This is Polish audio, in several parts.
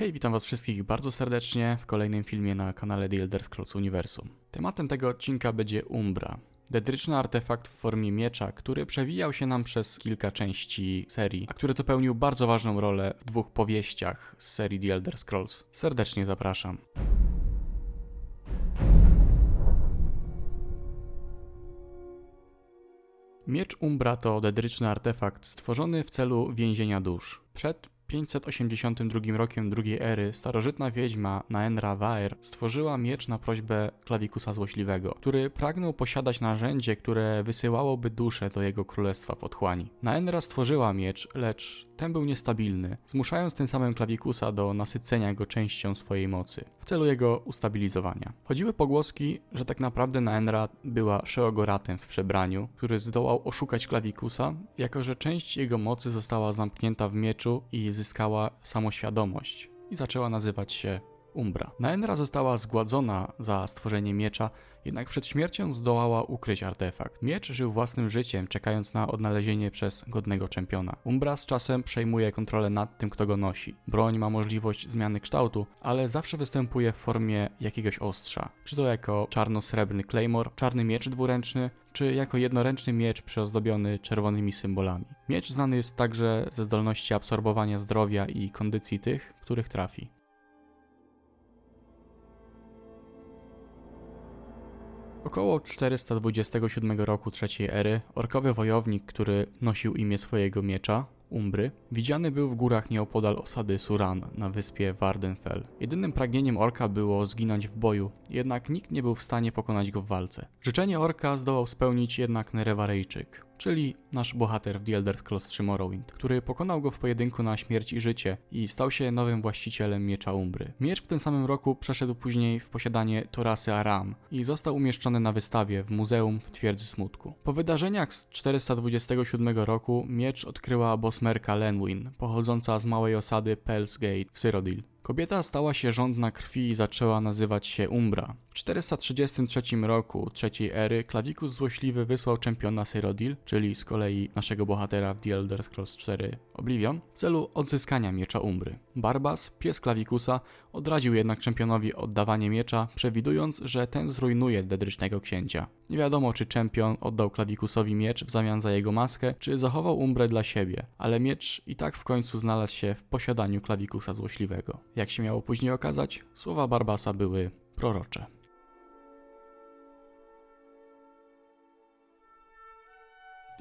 Hej, witam was wszystkich bardzo serdecznie w kolejnym filmie na kanale The Elder Scrolls Uniwersum. Tematem tego odcinka będzie Umbra. Dedryczny artefakt w formie miecza, który przewijał się nam przez kilka części serii, a który to pełnił bardzo ważną rolę w dwóch powieściach z serii The Elder Scrolls. Serdecznie zapraszam. Miecz Umbra to dedryczny artefakt stworzony w celu więzienia dusz. Przed 582 rokiem drugiej ery starożytna wiedźma Naenra Vaer stworzyła miecz na prośbę Klawikusa Złośliwego, który pragnął posiadać narzędzie, które wysyłałoby duszę do jego królestwa w otchłani. Naenra stworzyła miecz, lecz ten był niestabilny, zmuszając tym samym Klawikusa do nasycenia go częścią swojej mocy, w celu jego ustabilizowania. Chodziły pogłoski, że tak naprawdę Naenra była Sheogoratem w przebraniu, który zdołał oszukać Klawikusa, jako że część jego mocy została zamknięta w mieczu i zyskała samoświadomość i zaczęła nazywać się Umbra. Naenra została zgładzona za stworzenie miecza, jednak przed śmiercią zdołała ukryć artefakt. Miecz żył własnym życiem, czekając na odnalezienie przez godnego czempiona. Umbra z czasem przejmuje kontrolę nad tym, kto go nosi. Broń ma możliwość zmiany kształtu, ale zawsze występuje w formie jakiegoś ostrza. Czy to jako czarno-srebrny claymore, czarny miecz dwuręczny, czy jako jednoręczny miecz przyozdobiony czerwonymi symbolami. Miecz znany jest także ze zdolności absorbowania zdrowia i kondycji tych, których trafi. Około 427 roku trzeciej ery orkowy wojownik, który nosił imię swojego miecza, Umbry, widziany był w górach nieopodal osady Suran na wyspie Wardenfell. Jedynym pragnieniem orka było zginąć w boju, jednak nikt nie był w stanie pokonać go w walce. Życzenie orka zdołał spełnić jednak Nerewarejczyk, czyli nasz bohater w The Elder Scrolls 3 Morrowind, który pokonał go w pojedynku na śmierć i życie i stał się nowym właścicielem miecza Umbry. Miecz w tym samym roku przeszedł później w posiadanie Torasy Aram i został umieszczony na wystawie w muzeum w Twierdzy Smutku. Po wydarzeniach z 427 roku miecz odkryła bosmerka Lenwin, pochodząca z małej osady Pelsgate w Cyrodiil. Kobieta stała się żądna krwi i zaczęła nazywać się Umbra. W 433 roku trzeciej ery Klawikus Złośliwy wysłał czempiona Cyrodiil, czyli z kolei naszego bohatera w The Elder Scrolls 4 Oblivion, w celu odzyskania miecza Umbry. Barbas, pies Klawikusa, odradził jednak czempionowi oddawanie miecza, przewidując, że ten zrujnuje dedrycznego księcia. Nie wiadomo, czy czempion oddał Klawikusowi miecz w zamian za jego maskę, czy zachował Umbrę dla siebie, ale miecz i tak w końcu znalazł się w posiadaniu Klawikusa Złośliwego. Jak się miało później okazać, słowa Barbasa były prorocze.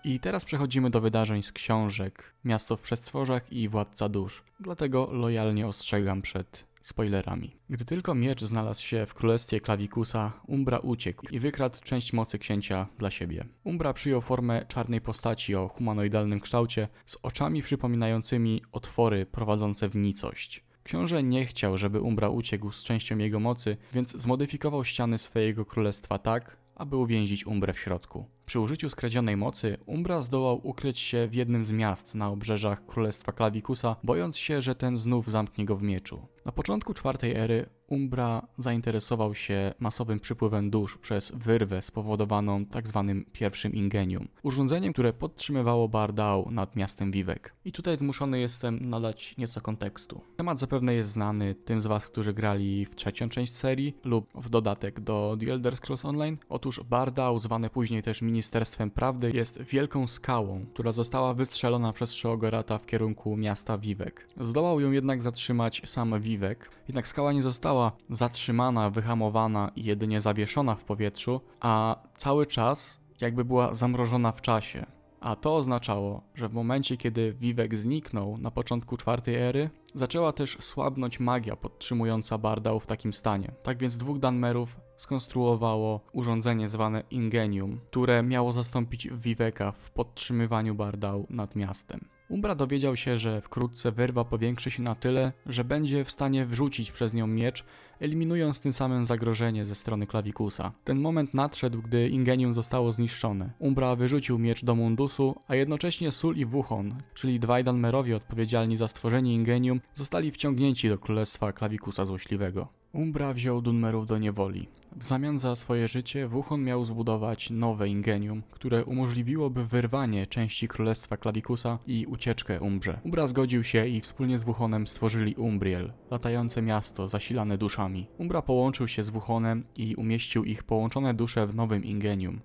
I teraz przechodzimy do wydarzeń z książek Miasto w Przestworzach i Władca Dusz. Dlatego lojalnie ostrzegam przed spoilerami. Gdy tylko miecz znalazł się w królestwie Klawikusa, Umbra uciekł i wykradł część mocy księcia dla siebie. Umbra przyjął formę czarnej postaci o humanoidalnym kształcie z oczami przypominającymi otwory prowadzące w nicość. Książę nie chciał, żeby Umbra uciekł z częścią jego mocy, więc zmodyfikował ściany swojego królestwa tak, aby uwięzić Umbrę w środku. Przy użyciu skradzionej mocy Umbra zdołał ukryć się w jednym z miast na obrzeżach Królestwa Klawikusa, bojąc się, że ten znów zamknie go w mieczu. Na początku czwartej ery Umbra zainteresował się masowym przypływem dusz przez wyrwę spowodowaną tzw. Tak pierwszym ingenium, urządzeniem, które podtrzymywało Bardał nad miastem Vivek. I tutaj zmuszony jestem nadać nieco kontekstu. Temat zapewne jest znany tym z Was, którzy grali w trzecią część serii lub w dodatek do The Elder Scrolls Online. Otóż Bardał, zwany później też Ministerstwem Prawdy, jest wielką skałą, która została wystrzelona przez Sheogorata w kierunku miasta Vivek. Zdołał ją jednak zatrzymać sam Vivek, jednak skała nie została zatrzymana, wyhamowana i jedynie zawieszona w powietrzu, a cały czas jakby była zamrożona w czasie. A to oznaczało, że w momencie, kiedy Vivek zniknął na początku czwartej ery, zaczęła też słabnąć magia podtrzymująca Bardał w takim stanie. Tak więc dwóch Danmerów skonstruowało urządzenie zwane Ingenium, które miało zastąpić Viveka w podtrzymywaniu Bardał nad miastem. Umbra dowiedział się, że wkrótce wyrwa powiększy się na tyle, że będzie w stanie wrzucić przez nią miecz, eliminując tym samym zagrożenie ze strony Klawikusa. Ten moment nadszedł, gdy Ingenium zostało zniszczone. Umbra wyrzucił miecz do Mundusu, a jednocześnie Sul i Wuchon, czyli dwaj Danmerowie odpowiedzialni za stworzenie Ingenium, zostali wciągnięci do królestwa Klawikusa Złośliwego. Umbra wziął Dunmerów do niewoli. W zamian za swoje życie Wuchon miał zbudować nowe ingenium, które umożliwiłoby wyrwanie części królestwa Klawikusa i ucieczkę Umbrze. Umbra zgodził się i wspólnie z Wuchonem stworzyli Umbriel, latające miasto zasilane duszami. Umbra połączył się z Wuchonem i umieścił ich połączone dusze w nowym ingenium.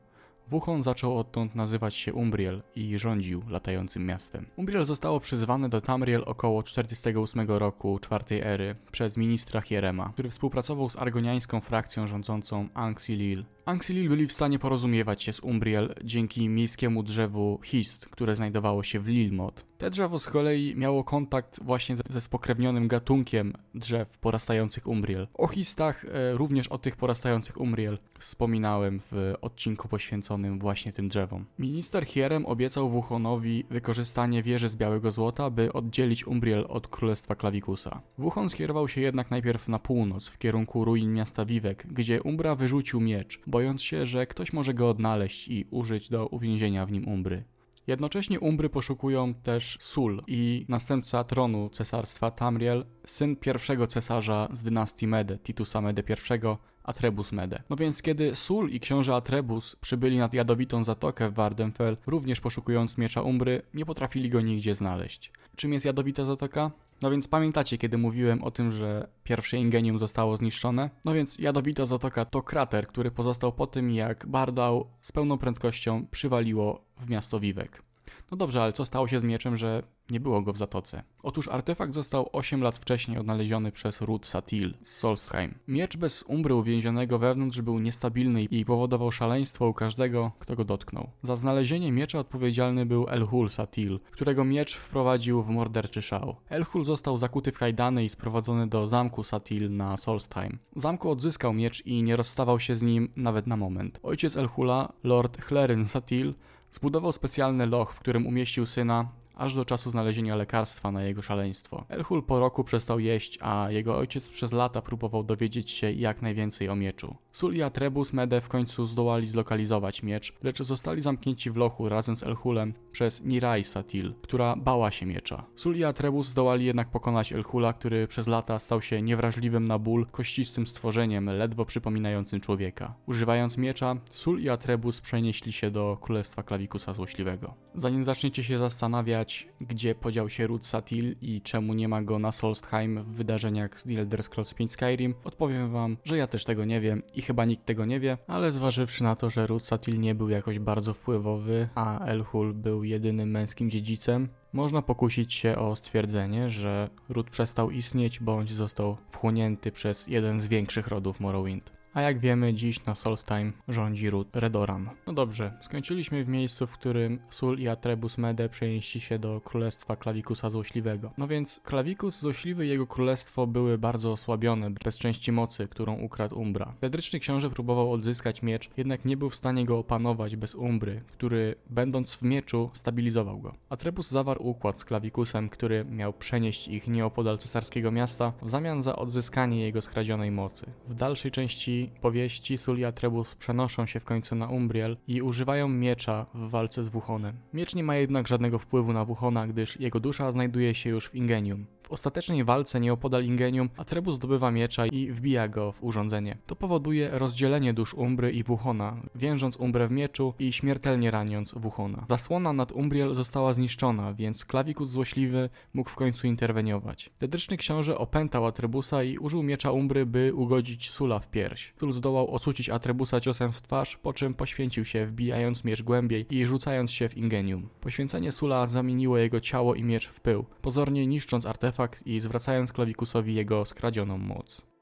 Wuchon zaczął odtąd nazywać się Umbriel i rządził latającym miastem. Umbriel zostało przyzwane do Tamriel około 48 roku czwartej ery przez ministra Hierema, który współpracował z argoniańską frakcją rządzącą Anxilil. Anxilil byli w stanie porozumiewać się z Umbriel dzięki miejskiemu drzewu Hist, które znajdowało się w Lilmot. Te drzewo z kolei miało kontakt właśnie ze spokrewnionym gatunkiem drzew porastających Umbriel. O Histach, e, również o tych porastających Umbriel wspominałem w odcinku poświęconym właśnie tym drzewom. Minister Hierem obiecał Wuchonowi wykorzystanie wieży z białego złota, by oddzielić Umbriel od królestwa Klawikusa. Wuchon skierował się jednak najpierw na północ, w kierunku ruin miasta Vivek, gdzie Umbra wyrzucił miecz, bojąc się, że ktoś może go odnaleźć i użyć do uwięzienia w nim Umbry. Jednocześnie Umbry poszukują też Sul i następca tronu cesarstwa Tamriel, syn pierwszego cesarza z dynastii Mede, Titusa Mede I, Atrebus Mede. No więc kiedy Sul i książę Atrebus przybyli nad jadowitą zatokę w Wardenfell, również poszukując miecza Umbry, nie potrafili go nigdzie znaleźć. Czym jest jadowita zatoka? No więc pamiętacie, kiedy mówiłem o tym, że pierwsze ingenium zostało zniszczone? No więc Jadowita Zatoka to krater, który pozostał po tym, jak Bardał z pełną prędkością przywaliło w miasto Wiwek. No dobrze, ale co stało się z mieczem, że nie było go w zatoce? Otóż artefakt został 8 lat wcześniej odnaleziony przez Ruth Satil z Solstheim. Miecz bez umbry uwięzionego wewnątrz był niestabilny i powodował szaleństwo u każdego, kto go dotknął. Za znalezienie miecza odpowiedzialny był Elhul Satil, którego miecz wprowadził w morderczy szał. Elhul został zakuty w kajdany i sprowadzony do zamku Satil na Solstheim. W zamku odzyskał miecz i nie rozstawał się z nim nawet na moment. Ojciec Elhula, Lord Hleryn Satil, Zbudował specjalny loch, w którym umieścił syna, aż do czasu znalezienia lekarstwa na jego szaleństwo. Elhul po roku przestał jeść, a jego ojciec przez lata próbował dowiedzieć się jak najwięcej o mieczu. Sul i Atrebus Mede w końcu zdołali zlokalizować miecz, lecz zostali zamknięci w lochu razem z Elhulem przez Nirai Satil, która bała się miecza. Sul i Atrebus zdołali jednak pokonać Elhula, który przez lata stał się niewrażliwym na ból, kościstym stworzeniem, ledwo przypominającym człowieka. Używając miecza, Sul i Atrebus przenieśli się do Królestwa Klawikusa Złośliwego. Zanim zaczniecie się zastanawiać, gdzie podział się Ruth Satil i czemu nie ma go na Solstheim w wydarzeniach z The Elder Scrolls 5 Skyrim, odpowiem wam, że ja też tego nie wiem i chyba nikt tego nie wie, ale zważywszy na to, że Ruth Satil nie był jakoś bardzo wpływowy, a Elhul był jedynym męskim dziedzicem, można pokusić się o stwierdzenie, że ród przestał istnieć bądź został wchłonięty przez jeden z większych rodów Morrowind. A jak wiemy, dziś na Solstheim rządzi ród Redoran. No dobrze, skończyliśmy w miejscu, w którym Sul i Atrebus Mede przenieśli się do królestwa Klawikusa Złośliwego. No więc Klawikus Złośliwy i jego królestwo były bardzo osłabione bez części mocy, którą ukradł Umbra. Pedryczny książę próbował odzyskać miecz, jednak nie był w stanie go opanować bez Umbry, który będąc w mieczu stabilizował go. Atrebus zawarł układ z Klawikusem, który miał przenieść ich nieopodal cesarskiego miasta w zamian za odzyskanie jego skradzionej mocy. W dalszej części powieści Sul i Atrebus przenoszą się w końcu na Umbriel i używają miecza w walce z Wuchonem. Miecz nie ma jednak żadnego wpływu na Wuchona, gdyż jego dusza znajduje się już w Ingenium. W ostatecznej walce nieopodal Ingenium Atrebus zdobywa miecza i wbija go w urządzenie. To powoduje rozdzielenie dusz Umbry i Wuchona, wiążąc Umbrę w mieczu i śmiertelnie raniąc Wuchona. Zasłona nad Umbriel została zniszczona, więc Klawikus złośliwy mógł w końcu interweniować. Dedryczny książę opętał Atrebusa i użył miecza Umbry, by ugodzić Sula w pierś. Sul zdołał ocucić Atrebusa ciosem w twarz, po czym poświęcił się, wbijając miecz głębiej i rzucając się w Ingenium. Poświęcenie Sula zamieniło jego ciało i miecz w pył, pozornie niszcząc artefakt i zwracając Klawikusowi jego skradzioną moc.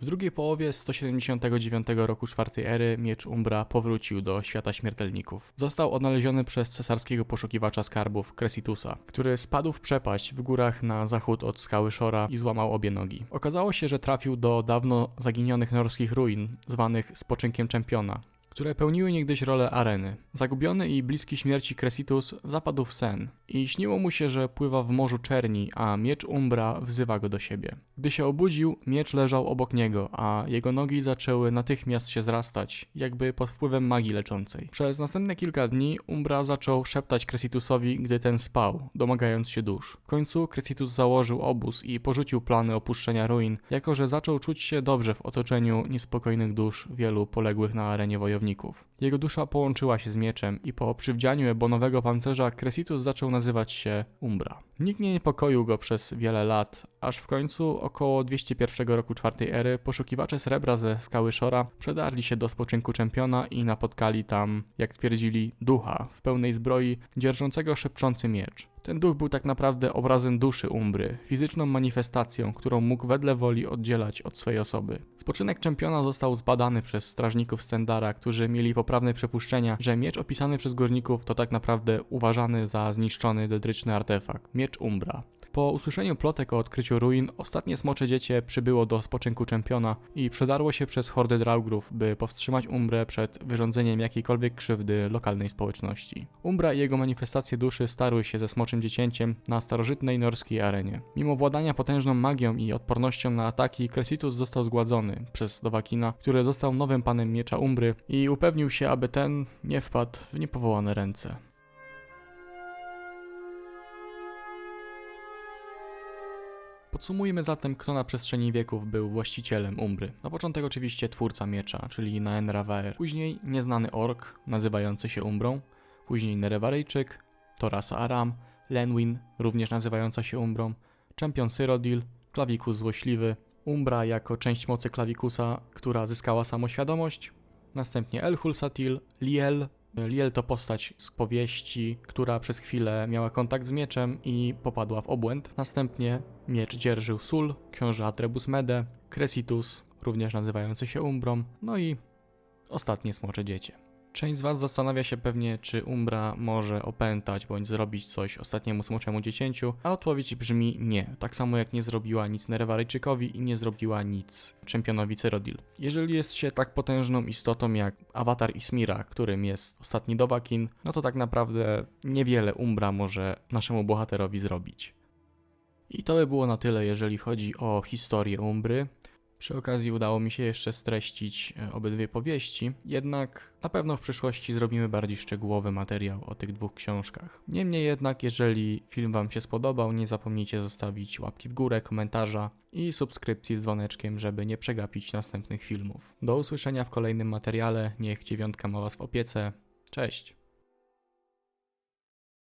W drugiej połowie 179 roku czwartej ery miecz Umbra powrócił do świata śmiertelników. Został odnaleziony przez cesarskiego poszukiwacza skarbów Cresitusa, który spadł w przepaść w górach na zachód od skały Shora i złamał obie nogi. Okazało się, że trafił do dawno zaginionych norskich ruin, zwanych spoczynkiem czempiona, które pełniły niegdyś rolę areny. Zagubiony i bliski śmierci Cressitus zapadł w sen i śniło mu się, że pływa w morzu czerni, a miecz Umbra wzywa go do siebie. Gdy się obudził, miecz leżał obok niego, a jego nogi zaczęły natychmiast się zrastać, jakby pod wpływem magii leczącej. Przez następne kilka dni Umbra zaczął szeptać Cresitusowi, gdy ten spał, domagając się dusz. W końcu Cresitus założył obóz i porzucił plany opuszczenia ruin, jako że zaczął czuć się dobrze w otoczeniu niespokojnych dusz wielu poległych na arenie wojowników. Jego dusza połączyła się z mieczem i po przywdzianiu ebonowego pancerza Cresitus zaczął nazywać się Umbra. Nikt nie niepokoił go przez wiele lat, aż w końcu około 201 roku czwartej ery poszukiwacze srebra ze skały Shora przedarli się do spoczynku czempiona i napotkali tam, jak twierdzili, ducha w pełnej zbroi, dzierżącego szepczący miecz. Ten duch był tak naprawdę obrazem duszy Umbry, fizyczną manifestacją, którą mógł wedle woli oddzielać od swojej osoby. Spoczynek czempiona został zbadany przez strażników Stendara, którzy mieli poprawne przypuszczenia, że miecz opisany przez górników to tak naprawdę uważany za zniszczony dedryczny artefakt miecz Umbra. Po usłyszeniu plotek o odkryciu ruin, ostatnie smocze dziecię przybyło do spoczynku czempiona i przedarło się przez hordy Draugrów, by powstrzymać Umbrę przed wyrządzeniem jakiejkolwiek krzywdy lokalnej społeczności. Umbra i jego manifestacje duszy starły się ze smoczym dziecięciem na starożytnej norskiej arenie. Mimo władania potężną magią i odpornością na ataki, Cressitus został zgładzony przez Dowakina, który został nowym panem miecza Umbry i upewnił się, aby ten nie wpadł w niepowołane ręce. Podsumujmy zatem, kto na przestrzeni wieków był właścicielem Umbry. Na początek oczywiście twórca miecza, czyli Naen Ravaer. Później nieznany ork, nazywający się Umbrą. Później Nerewaryjczyk, Torasa Aram, Lenwin, również nazywająca się Umbrą. Czempion Cyrodiil, Klawikus Złośliwy, Umbra jako część mocy Klawikusa, która zyskała samoświadomość. Następnie Elhulsatil, Liel, Liel to postać z powieści, która przez chwilę miała kontakt z mieczem i popadła w obłęd. Następnie miecz dzierżył Sul, książę Atrebus Mede, Cressitus, również nazywający się Umbrą, no i ostatnie smocze dziecię. Część z Was zastanawia się pewnie, czy Umbra może opętać bądź zrobić coś ostatniemu smoczemu dziecięciu, a odpowiedź brzmi nie. Tak samo jak nie zrobiła nic Nerewaryjczykowi i nie zrobiła nic czempionowi Cyrodiil. Jeżeli jest się tak potężną istotą jak Awatar Ismira, którym jest ostatni Dowakin, no to tak naprawdę niewiele Umbra może naszemu bohaterowi zrobić. I to by było na tyle, jeżeli chodzi o historię Umbry. Przy okazji udało mi się jeszcze streścić e, obydwie powieści, jednak na pewno w przyszłości zrobimy bardziej szczegółowy materiał o tych dwóch książkach. Niemniej jednak, jeżeli film Wam się spodobał, nie zapomnijcie zostawić łapki w górę, komentarza i subskrypcji z dzwoneczkiem, żeby nie przegapić następnych filmów. Do usłyszenia w kolejnym materiale, niech dziewiątka ma Was w opiece. Cześć!